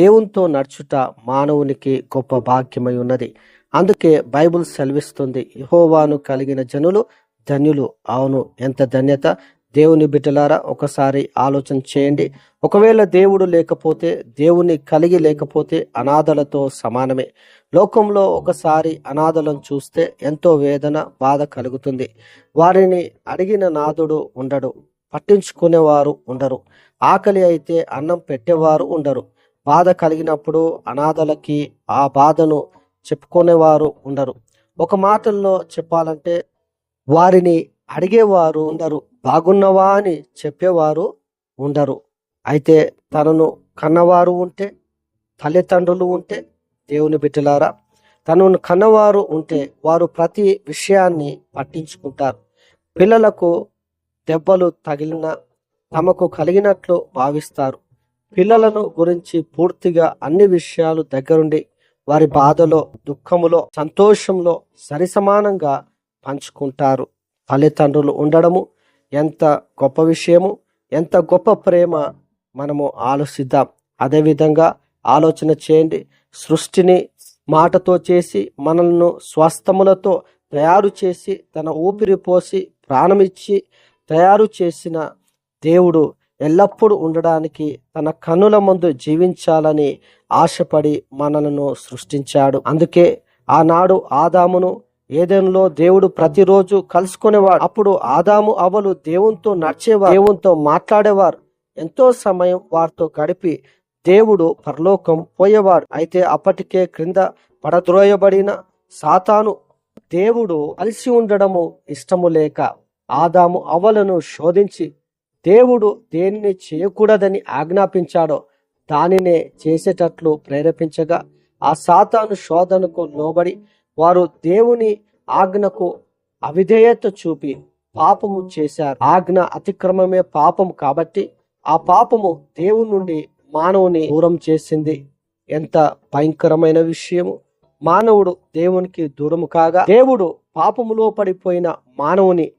దేవునితో నడుచుట మానవునికి గొప్ప భాగ్యమై ఉన్నది. అందుకే బైబిల్ సెలవిస్తుంది యహోవాను కలిగిన జనులు ధన్యులు. అవును ఎంత ధన్యత! దేవుని బిడ్డలారా ఒకసారి ఆలోచన చేయండి. ఒకవేళ దేవుడు లేకపోతే దేవుని కలిగి లేకపోతే అనాథలతో సమానమే. లోకంలో ఒకసారి అనాథలను చూస్తే ఎంతో వేదన బాధ కలుగుతుంది. వారిని అడిగిన నాథుడు ఉండడు పట్టించుకునేవారు ఉండరు. ఆకలి అయితే అన్నం పెట్టేవారు ఉండరు. బాధ కలిగినప్పుడు అనాథలకి ఆ బాధను చెప్పుకునేవారు ఉండరు. ఒక మాటల్లో చెప్పాలంటే వారిని అడిగేవారు ఉండరు బాగున్నవా అని చెప్పేవారు ఉండరు. అయితే తనను కన్నవారు ఉంటే తల్లిదండ్రులు ఉంటే దేవుని బిడ్డలారా తనను కన్నవారు ఉంటే వారు ప్రతి విషయాన్ని పట్టించుకుంటారు. పిల్లలకు దెబ్బలు తగిలిన తమకు కలిగినట్లు భావిస్తారు. పిల్లలను గురించి పూర్తిగా అన్ని విషయాలు దగ్గరుండి వారి బాధలో దుఃఖములో సంతోషంలో సరిసమానంగా పంచుకుంటారు. తల్లిదండ్రులు ఉండడము ఎంత గొప్ప విషయము ఎంత గొప్ప ప్రేమ మనము ఆలోచిద్దాం. అదేవిధంగా ఆలోచన చేయండి. సృష్టిని మాటతో చేసి మనల్ని స్వస్థములతో తయారు చేసి తన ఊపిరి పోసి ప్రాణమిచ్చి తయారు చేసిన దేవుడు ఎల్లప్పుడూ ఉండడానికి తన కన్నుల ముందు జీవించాలని ఆశపడి మనలను సృష్టించాడు. అందుకే ఆనాడు ఆదామును ఏదెన్లో దేవుడు ప్రతిరోజు కలుసుకునేవాడు. అప్పుడు ఆదాము అవలు దేవునితో నడిచేవారు దేవునితో మాట్లాడేవారు. ఎంతో సమయం వారితో గడిపి దేవుడు పరలోకం పోయేవాడు. అయితే అప్పటికే క్రింద పడద్రోయబడిన సాతాను దేవుడు కలిసి ఉండడము ఇష్టము లేక ఆదాము అవలను శోధించి దేవుడు దేనిని చేయకూడదని ఆజ్ఞాపించాడో దానినే చేసేటట్లు ప్రేరేపించగా ఆ సాతాను శోధనకు లోబడి వారు దేవుని ఆజ్ఞకు అవిధేయత చూపి పాపము చేశారు. ఆజ్ఞ అతిక్రమమే పాపం కాబట్టి ఆ పాపము దేవుని నుండి మానవుని దూరం చేసింది. ఎంత భయంకరమైన విషయము. మానవుడు దేవునికి దూరము కాగా దేవుడు పాపములో పడిపోయిన మానవుని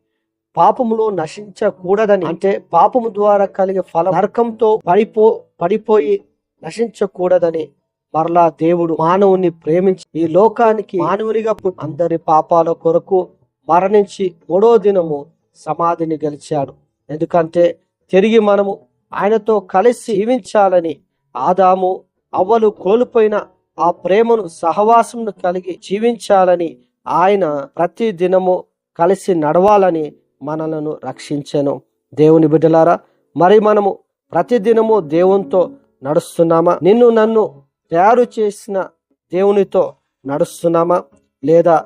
పాపములో నశించకూడదని. అంటే పాపము ద్వారా కలిగే ఫలం నరకంతో పడిపో పడిపోయి నశించకూడదని మరలా దేవుడు మానవుని ప్రేమించి ఈ లోకానికి మానవునిగా అందరి పాపాల కొరకు మరణించి మూడో దినము సమాధిని గెలిచాడు. ఎందుకంటే తిరిగి మనము ఆయనతో కలిసి జీవించాలని ఆదాము అవ్వలు కోల్పోయిన ఆ ప్రేమను సహవాసమును కలిగి జీవించాలని ఆయన ప్రతి దినము కలిసి నడవాలని మనలను రక్షించెను. దేవుని బిడ్డలారా మరి మనము ప్రతిదినము దేవునితో నడుస్తున్నామా? నిన్ను నన్ను తయారు చేసిన దేవునితో నడుస్తున్నామా? లేదా